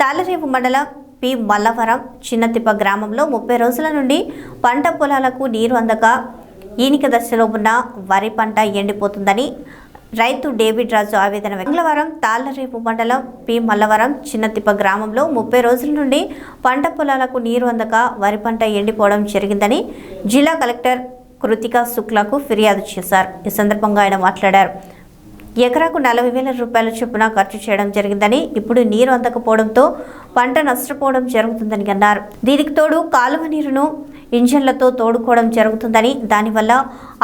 తాళరేవు మండలం పి. మల్లవరం చిన్నతిప్ప గ్రామంలో ముప్పై రోజుల నుండి పంట పొలాలకు నీరు అందక ఈనిక దశలో ఉన్న వరి పంట ఎండిపోతుందని రైతు డేవిడ్ రాజు ఆవేదన మంగళవారం తాళ్ళరేపు మండలం పి. మల్లవరం చిన్నతిప్ప గ్రామంలో ముప్పై రోజుల నుండి పంట పొలాలకు నీరు అందక వరి పంట ఎండిపోవడం జరిగిందని జిల్లా కలెక్టర్ కృతికా శుక్లాకు ఫిర్యాదు చేశారు. ఈ సందర్భంగా ఆయన మాట్లాడారు. ఎకరాకు నలభై వేల రూపాయల చొప్పున ఖర్చు చేయడం జరిగిందని ఇప్పుడు నీరు అందకపోవడంతో పంట నష్టపోవడం జరుగుతుందని అన్నారు. దీనికి తోడు కాలువ నీరును ఇంజన్లతో తోడుకోవడం జరుగుతుందని దానివల్ల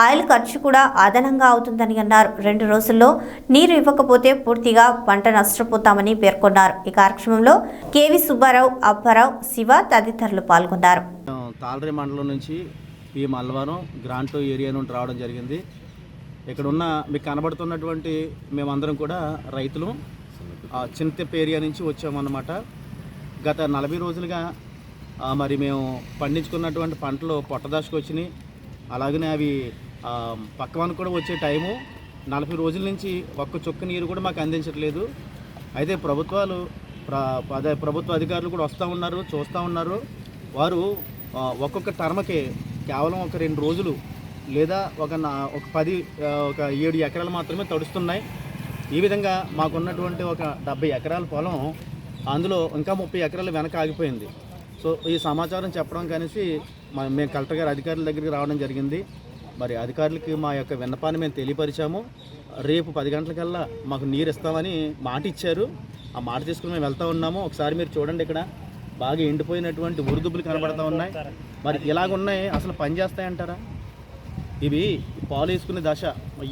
ఆయిల్ ఖర్చు కూడా అదనంగా అవుతుందని అన్నారు. రెండు రోజుల్లో నీరు ఇవ్వకపోతే పూర్తిగా పంట నష్టపోతామని పేర్కొన్నారు. ఈ కార్యక్రమంలో కేవి సుబ్బారావు అప్పారావు శివ తదితరులు పాల్గొన్నారు. తాళరి మండలం నుంచి ఈ మల్వరం గ్రాంటో ఏరియా నుండి రావడం జరిగింది. ఇక్కడ ఉన్న మీకు కనబడుతున్నటువంటి మేమందరం కూడా రైతులు. ఆ చింతెప్ప ఏరియా నుంచి వచ్చామన్నమాట. గత నలభై రోజులుగా మరి మేము పండించుకున్నటువంటి పంటలు పొట్టదాసుకు వచ్చినాయి. అలాగనే అవి పక్కవానికి కూడా వచ్చే టైము. నలభై రోజుల నుంచి ఒక్క చుక్క నీరు కూడా మాకు అందించట్లేదు. అయితే ప్రభుత్వాలు ప్ర అదే ప్రభుత్వ అధికారులు కూడా వస్తూ ఉన్నారు చూస్తూ ఉన్నారు. వారు ఒక్కొక్క టర్మకి కేవలం ఒక రెండు రోజులు లేదా ఒక నా ఒక పది ఒక ఏడు ఎకరాలు మాత్రమే తడుస్తున్నాయి. ఈ విధంగా మాకున్నటువంటి ఒక డెబ్బై ఎకరాల పొలం అందులో ఇంకా ముప్పై ఎకరాలు వెనక ఆగిపోయింది. సో ఈ సమాచారం చెప్పడం కనేసి మేము కలెక్టర్ గారి అధికారుల దగ్గరికి రావడం జరిగింది. మరి అధికారులకి మా యొక్క విన్నపాన్ని మేము తెలియపరిచాము. రేపు పది గంటలకల్లా మాకు నీరు ఇస్తామని మాట ఇచ్చారు. ఆ మాట తీసుకుని మేము వెళ్తూ ఉన్నాము. ఒకసారి మీరు చూడండి ఇక్కడ. బాగా ఎండిపోయినటువంటి ఉరుదుబ్బులు కనబడతా ఉన్నాయి. మరి ఇలాగ ఉన్నాయి అసలు పని చేస్తాయంటారా? ఇవి పాలు వేసుకునే దశ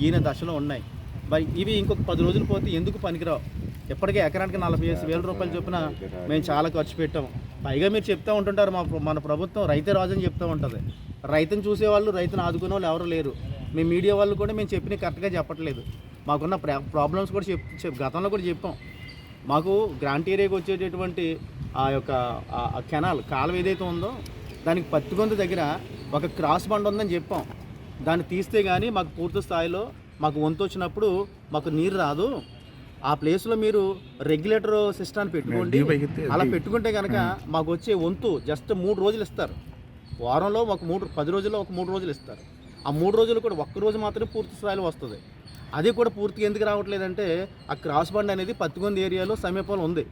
ఈయన దశలో ఉన్నాయి. మరి ఇవి ఇంకొక పది రోజులు పోతే ఎందుకు పనికిరావు? ఎప్పటికే ఎకరానికి నలభై ఐదు వేల రూపాయలు చొప్పున మేము చాలా ఖర్చు పెట్టాము పైగా మీరు చెప్తూ ఉంటుంటారు మా మన ప్రభుత్వం రైతే రాజు అని చెప్తూ ఉంటుంది. రైతును చూసేవాళ్ళు రైతును ఆదుకునే వాళ్ళు ఎవరు లేరు. మీ మీడియా వాళ్ళు కూడా మేము చెప్పిన కరెక్ట్గా చెప్పట్లేదు. మాకున్న ప్రా- ప్రాబ్లమ్స్ కూడా చెప్ చెప్ గతంలో కూడా చెప్పాం. మాకు గ్రాంట్ ఏరియాకి వచ్చేటటువంటి ఆ యొక్క కెనాల్ కాలువ ఏదైతే ఉందో దానికి పత్తిగొంత దగ్గర ఒక క్రాస్ బండ్ ఉందని చెప్పాం. దాన్ని తీస్తే కానీ మాకు పూర్తి స్థాయిలో మాకు వంతు వచ్చినప్పుడు మాకు నీరు రాదు. ఆ ప్లేస్లో మీరు రెగ్యులేటర్ సిస్టాన్ని పెట్టుకోండి. అలా పెట్టుకుంటే కనుక మాకు వచ్చే వంతు జస్ట్ మూడు రోజులు ఇస్తారు. వారంలో ఒక మూడు పది రోజుల్లో ఒక మూడు రోజులు ఇస్తారు. ఆ మూడు రోజులు కూడా ఒక్క రోజు మాత్రమే పూర్తి స్థాయిలో వస్తుంది. అది కూడా పూర్తిగా ఎందుకు రావట్లేదంటే ఆ క్రాస్ బండ్ అనేది పత్తిగొంద ఏరియాలో సమీపంలో ఉంది.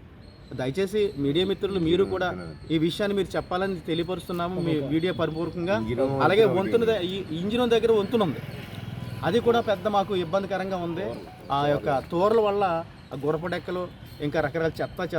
దయచేసి మీడియా మిత్రులు మీరు కూడా ఈ విషయాన్ని మీరు చెప్పాలని తెలియపరుస్తున్నాము. మీ వీడియో పరిపూర్వకంగా. అలాగే వంతున ఇంజిన్ దగ్గర వంతున ఉంది. అది కూడా పెద్ద మాకు ఇబ్బందికరంగా ఉంది. ఆ యొక్క తోరల వల్ల గురపడెక్కలు ఇంకా రకరకాల చెత్త చెత్త